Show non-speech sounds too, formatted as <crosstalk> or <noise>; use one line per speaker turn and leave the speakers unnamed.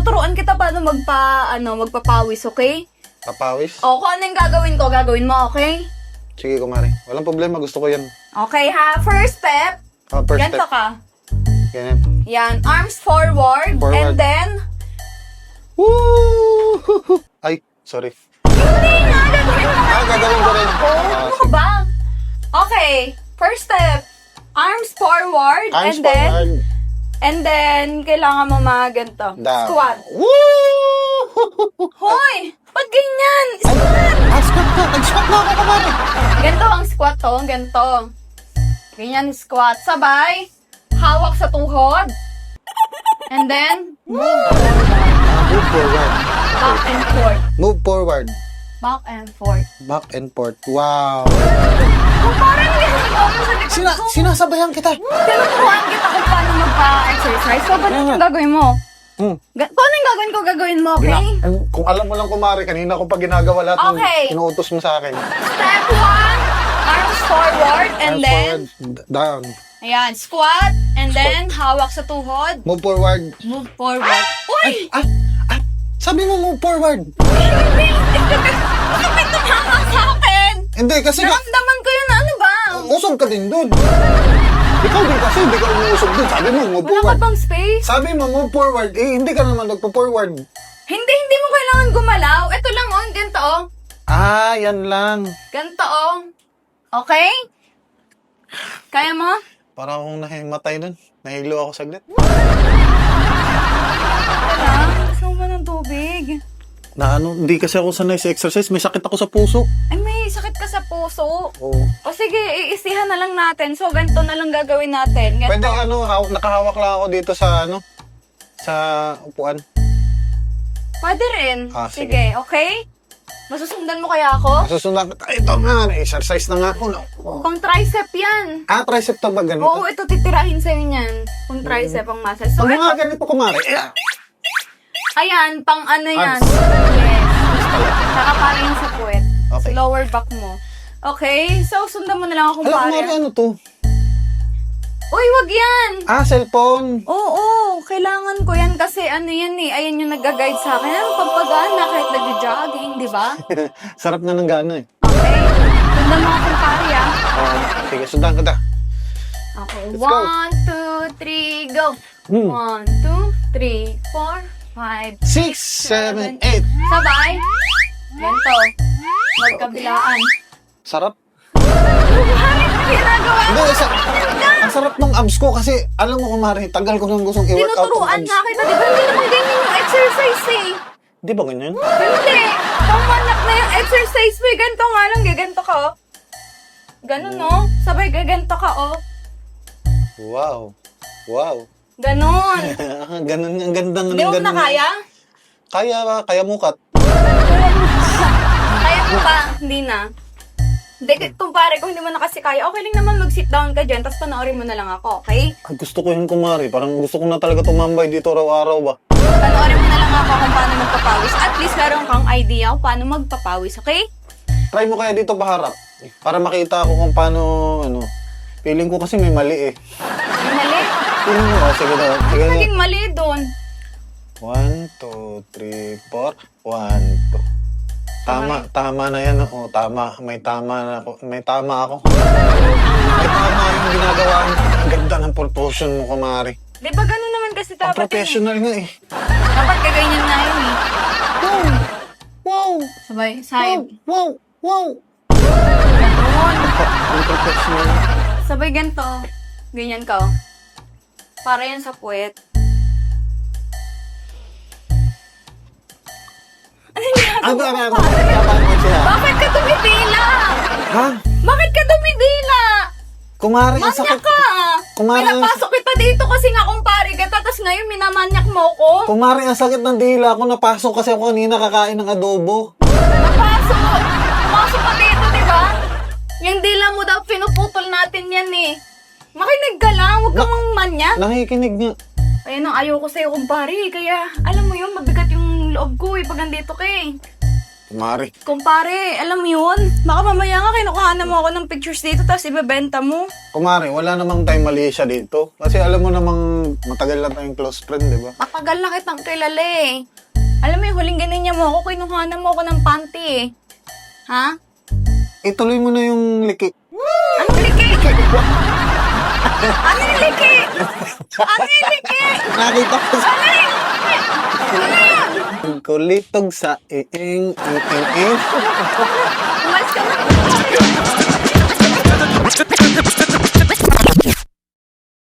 tuturuan kita paano magpa, ano, magpapawis, okay?
Papawis?
O, kung ano yung gagawin ko, gagawin mo, okay?
Sige, kumari. Walang problema. Gusto ko yan.
Okay, ha? First step,
Ah, first
ganito
step.
ka.
Ganyan.
Yan, arms forward,
Forward.
and then,
Woo! <laughs> Ay, sorry.
hindi nga, gagawin mo.
Ah, gagawin ko rin.
Oh, ano ka ba? Okay, first step, arms forward,
Arms
and then,
forward.
And then, kailangan mo mga ganito.
Down.
Squat.
Woo!
Hoy! Ba't ganyan?
Ay, ah, squat ka. Nag-squat na ako, kumari.
Ganito ang squat to, ganito. Ganyan squat. Sabay, hawak sa tuhod. And then,
Move forward.
back and forth.
Move forward.
Back and forth.
Back and forth. Wow.
Kung parang
Sina sinasabayan kita.
Tinuturuan kita kung paano magpa-exercise. So, ba't yung gagawin mo?
Hmm.
Ga- kung ano yung gagawin ko, gagawin mo, okay?
Gina- kung alam mo lang kumari, kanina ko pa ginagawa lahat ng
Okay.
inuutos mo sa akin.
Step one, arms forward, and
Arms
then,
forward, d- down.
ayan, squat, and then, hawak sa tuhod,
Move forward.
move forward. Uy!
Ah, ah, sabi mo move forward.
Hindi! Bakit may tumama sa akin?
Hindi, kasi
Naramdaman ko?
Usog ka din dun. Ikaw din kasi, hindi ka umuusog dun. Sabi mo, move
Wala ka
forward.
bang space?
Sabi mo, move forward. Eh, hindi ka naman nagpo-forward.
Hindi, hindi mo kailangan gumalaw. Ito lang, oh, ganito, oh.
Ah, yan lang.
Ganito, oh. Okay? Kaya mo?
Para akong nahimatay dun. Nahilo ako saglit.
Wala. Gusto mo?
Na ano, hindi kasi ako sanay sa exercise. May sakit ako sa puso.
Ay, may sakit ka sa puso.
Oo.
O sige, iisihan na lang natin. So, ganito na lang gagawin natin. Ganito.
Pwede ano, haw- nakahawak lang ako dito sa ano, sa upuan.
Pwede rin.
Ah,
sige.
sige.
okay? Masusundan mo kaya ako?
Masusundan kita. Ito nga, exercise na nga ako. No?
Pang tricep yan.
Ah, tricep to ba ganito?
Oo, ito titirahin sa'yo niyan. Kung tricep ang muscle. So, ito,
mga ganito kumari, eh,
ayan, pang ano yan. Yes. Saka para yun sa puwet.
Okay.
Sa lower back mo. Okay, so sundan mo na lang ako
alam
pare.
kumari, ano to?
Uy, wag yan!
Ah, cellphone.
Oo, kailangan ko yan kasi ano yan eh, ayan yung nag-guide sa akin. Ano, pampagana kahit nag-jogging, di ba? <laughs>
Sarap na ng gana eh.
Okay, sundan mo ako pare ah.
Ah, sige, sundan kita.
Okay,
Let's go.
one, two, three, go!
Hmm.
One, two, three, four, five,
Six, seven, eight.
Sabay. Ganito. Magkabilaan.
Sarap.
Ginagawa
Hindi, sa, ang sarap ng abs ko kasi alam mo kumari, tagal ko nang gustong i-work out ang
Tinuturuan
abs.
nga kita. Di ba hindi naman ganyan yung exercise eh?
Di ba ganyan?
Hindi. Pamanak na yung exercise mo. eh. Ganito nga lang. Gaganto ka oh. Ganon no? Sabay gaganto ka oh.
Wow. Wow.
Ganon. <laughs>
Ganun, ang ganda ng
Hindi mo na kaya?
Kaya, kaya mukat.
Kaya mo ba? Hindi na. Hindi, kumpare, kung hindi mo na kasi kaya, okay lang naman mag-sit down ka dyan, tapos panoorin mo na lang ako, okay?
Ay, gusto ko yun kumari. Parang gusto ko na talaga tumambay dito araw-araw ba.
Panoorin mo na lang ako kung paano magpapawis. At least meron kang idea kung paano magpapawis, okay?
Try mo kaya dito paharap. Para makita ko kung paano, ano. Feeling ko kasi may mali eh. Feeling mo, oh, sige na. Sige na.
Naging mali doon.
One, two, three, four. One, two. Tama, tama na yan. Oh, tama. May tama na ako. May tama ako. <laughs> May tama yung ginagawa mo. Ang ganda ng proportion mo, kumari.
Di ba ganun naman kasi
Ang
dapat yun?
professional nga eh.
Dapat kaganyan na yun eh.
Wow! Wow!
Sabay,
Wow!
side.
Wow! Wow! <laughs> Ang professional.
Sabay ganito. Ganyan ka. oh. Para yan sa puwet. Ano ginagawa?
Kapag mo siya.
Bakit ka tumidila?
Ha?
Bakit ka tumidila?
Kumari, ang
Manyak
sakit.
ka!
Kumari, ang-
Pinapasok kita dito kasi nga kumpare kita, tapos ngayon minamanyak mo ko.
Kumari, ang sakit ng dila ko. Napasok kasi ako kanina kakain ng adobo.
Napasok! Pumasok ka dito, di ba? Yung dila mo daw, pinuputol natin yan eh. Makinig ka lang, huwag ka mang manyak.
Nakikinig niya.
Ayun ang ayaw ko sa'yo, kumpare. Kaya, alam mo yun, mabigat yung loob ko eh, pag nandito ka eh.
Kumari.
Kumpare, alam mo yun? Baka mamaya nga kinukuhanan mo ako ng pictures dito tapos ibebenta mo.
Kumari, wala namang tayo mali siya dito. Kasi alam mo namang matagal lang tayong close friend, di ba?
Matagal na kitang kilala eh. Alam mo yung huling ganyan mo ako, kinuhanan mo ako ng panty eh. Ha?
Ituloy mo na yung liki.
Anong liki? Ano yung liki? Ano yung liki?
Nakita ko sa...
Ano yung yun?
Kulitog sa iing, ing, ing.
Umalis ka.